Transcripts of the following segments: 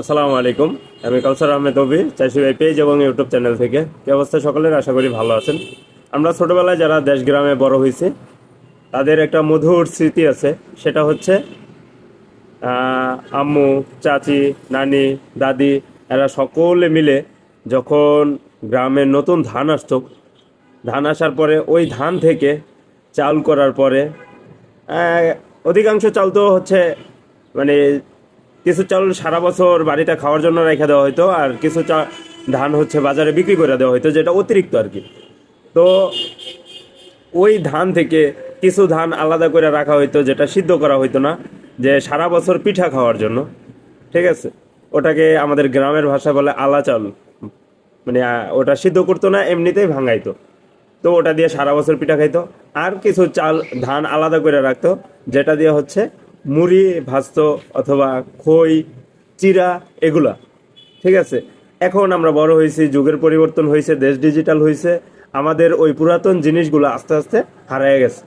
আসসালামু আলাইকুম। আমি কাউসার আহমেদ অবি চাষি ভাই পেজ এবং ইউটিউব চ্যানেল থেকে। কি অবস্থা সকলের? আশা করি ভালো আছেন। আমরা ছোটোবেলায় যারা দেশ গ্রামে বড় হয়েছি, তাদের একটা মধুর স্মৃতি আছে। সেটা হচ্ছে আম্মু, চাচি, নানি, দাদি, এরা সকলে মিলে যখন গ্রামে নতুন ধান আসতো, ধান আসার পরে ওই ধান থেকে চাল করার পরে অধিকাংশ চাল তো হচ্ছে মানে কিছু চাল সারা বছর বাড়িটা খাওয়ার জন্য রেখে দেওয়া হতো আর কিছু চা ধান হচ্ছে বাজারে বিক্রি করে দেওয়া হতো যেটা অতিরিক্ত আর কি। তো ওই ধান থেকে কিছু ধান আলাদা করে রাখা হইতো, যেটা সিদ্ধ করা হইতো না, যে সারা বছর পিঠা খাওয়ার জন্য। ঠিক আছে? ওটাকে আমাদের গ্রামের ভাষা বলে আলা চাল। মানে ওটা সিদ্ধ করতো না, এমনিতেই ভাঙাইতো। তো ওটা দিয়ে সারা বছর পিঠা খাইতো। আর কিছু চাল, ধান আলাদা করে রাখতো, যেটা দিয়ে হচ্ছে মুড়ি ভাজতো অথবা খই চিরা এগুলা। ঠিক আছে? এখন আমরা বড় হয়েছি, যুগের পরিবর্তন হয়েছে, দেশ ডিজিটাল হয়েছে। আমাদের ওই পুরাতন জিনিসগুলো আস্তে আস্তে হারায় গেছে।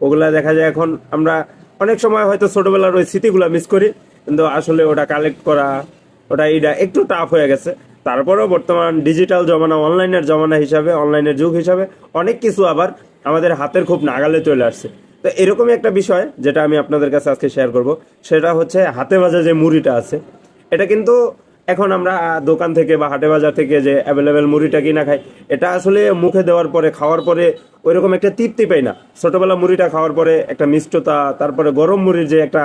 ওগুলা দেখা যায় এখন আমরা অনেক সময় হয়তো ছোটোবেলার ওই স্মৃতিগুলো মিস করি, কিন্তু আসলে ওটা কালেক্ট করা, ওটা এইটা একটু টাফ হয়ে গেছে। তারপরেও বর্তমান ডিজিটাল জমানা অনলাইনের জমানা হিসাবে অনলাইনের যুগ হিসাবে অনেক কিছু আবার আমাদের হাতের খুব নাগালে চলে আসছে। তো এরকমই একটা বিষয় যেটা আমি আপনাদের কাছে আজকে শেয়ার করব। সেটা হচ্ছে হাতে ভাজা যে মুড়িটা আছে, এটা কিন্তু এখন আমরা দোকান থেকে বা হাটে বাজার থেকে যে অ্যাভেলেবেল মুড়িটা কিনা খাই, এটা আসলে মুখে দেওয়ার পরে, খাওয়ার পরে ওইরকম একটা তৃপ্তি পাই না। ছোটবেলা মুড়িটা খাওয়ার পরে একটা মিষ্টতা, তারপরে গরম মুড়ির যে একটা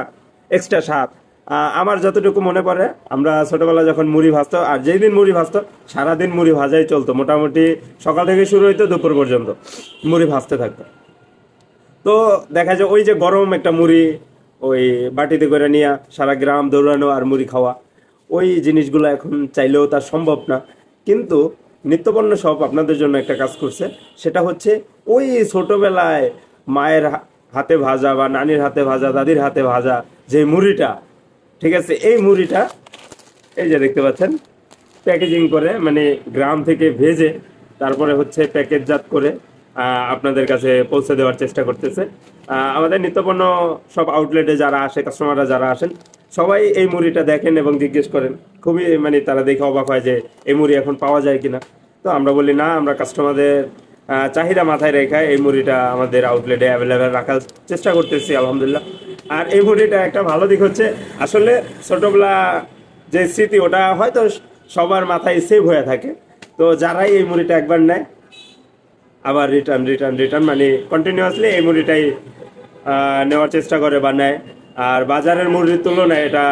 এক্সট্রা স্বাদ আমার যতটুকু মনে পড়ে, আমরা ছোটবেলা যখন মুড়ি ভাজতো, আর যেই দিন মুড়ি ভাজতো, সারাদিন মুড়ি ভাজাই চলতো। মোটামুটি সকাল থেকে শুরু হইতো, দুপুর পর্যন্ত মুড়ি ভাজতে থাকতো। তো দেখা যায় ওই যে গরম একটা মুড়ি ওই বাটিতে করে নিয়ে সারা গ্রাম দৌড়ানো আর মুড়ি খাওয়া। ওই জিনিসগুলো এখন চাইলেও তার সম্ভব না। কিন্তু নিত্যপণ্য সব আপনাদের জন্য একটা কাজ করছে। সেটা হচ্ছে ওই ছোটোবেলায় মায়ের হাতে ভাজা বা নানির হাতে ভাজা, দাদির হাতে ভাজা যে মুড়িটা, ঠিক আছে? এই মুড়িটা, এই যে দেখতে পাচ্ছেন, প্যাকেজিং করে মানে গ্রাম থেকে ভেজে তারপরে হচ্ছে প্যাকেটজাত করে আপনাদের কাছে পৌঁছে দেওয়ার চেষ্টা করতেছে। আমাদের নিত্যপণ্য সব আউটলেটে যারা আসে কাস্টমাররা যারা আসেন, সবাই এই মুড়িটা দেখেন এবং জিজ্ঞেস করেন। খুবই মানে তারা দেখে অবাক হয় যে এই মুড়ি এখন পাওয়া যায় কিনা। তো আমরা বলি, না, আমরা কাস্টমারদের চাহিদা মাথায় রেখে এই মুড়িটা আমাদের আউটলেটে অ্যাভেলেবেল রাখার চেষ্টা করতেছি, আলহামদুলিল্লাহ। আর এই মুড়িটা একটা ভালো দিক হচ্ছে, আসলে ছোটবেলা যে স্মৃতি, ওটা হয়তো সবার মাথায় সেভ হয়ে থাকে। তো যারাই এই মুড়িটা একবার নেয় আবার রিটার্ন রিটার্ন রিটার্ন মানে কন্টিনিউয়াসলি এই মুড়িটাই নেওয়ার চেষ্টা করে বা নেয়। আর বাজারের মুড়ির তুলনায় এটা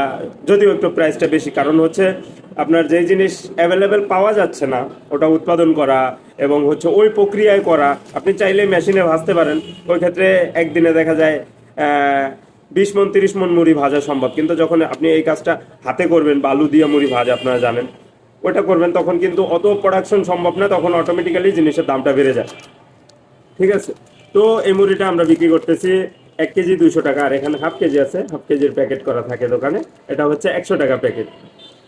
যদিও একটু প্রাইসটা বেশি, কারণ হচ্ছে আপনার যেই জিনিস অ্যাভেলেবেল পাওয়া যাচ্ছে না, ওটা উৎপাদন করা এবং হচ্ছে ওই প্রক্রিয়ায় করা, আপনি চাইলে মেশিনে ভাজতে পারেন। ওই ক্ষেত্রে একদিনে দেখা যায় বিশ মন, তিরিশ মন মুড়ি ভাজা সম্ভব। কিন্তু যখন আপনি এই কাজটা হাতে করবেন বালু দিয়ে মুড়ি ভাজা, আপনারা জানেন। ওটা করবেন, তখন কিন্তু অত প্রোডাকশন সম্ভব না, তখন অটোমেটিক্যালি জিনিসের দামটা বেড়ে যায়। ঠিক আছে? তো এই মুড়িটা আমরা বিক্রি করতেছি এক কেজি দুইশো টাকা, আর এখানে হাফ কেজি আছে, হাফ কেজির প্যাকেট করা থাকে দোকানে, এটা হচ্ছে একশো টাকা প্যাকেট।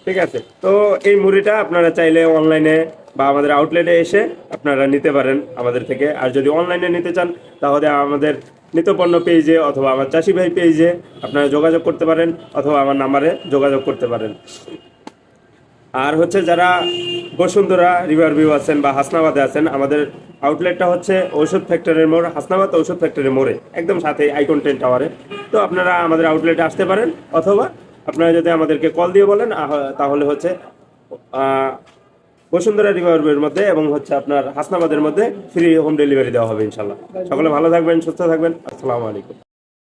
ঠিক আছে? তো এই মুড়িটা আপনারা চাইলে অনলাইনে বা আমাদের আউটলেটে এসে আপনারা নিতে পারেন আমাদের থেকে। আর যদি অনলাইনে নিতে চান, তাহলে আমাদের নিত্যপণ্য পেজে অথবা আমার চাষি ভাই পেজে আপনারা যোগাযোগ করতে পারেন, অথবা আমার নাম্বারে যোগাযোগ করতে পারেন। আর হচ্ছে যারা বসুন্ধরা রিভার ভিউ আছেন বা হাসনাবাদে আছেন, আমাদের আউটলেটটা হচ্ছে ঔষধ ফ্যাক্টরির মোড়, হাসনাবাদ ঔষধ ফ্যাক্টরির মোড়ে, একদম সাথে আইকন টেন টাওয়ারে। তো আপনারা আমাদের আউটলেটে আসতে পারেন, অথবা আপনারা যদি আমাদেরকে কল দিয়ে বলেন তাহলে হচ্ছে বসুন্ধরা রিভার ভিউর মধ্যে এবং হচ্ছে আপনার হাসনাবাদের মধ্যে ফ্রি হোম ডেলিভারি দেওয়া হবে ইনশাল্লাহ সকলে ভালো থাকবেন, সুস্থ থাকবেন, আসসালামু আলাইকুম।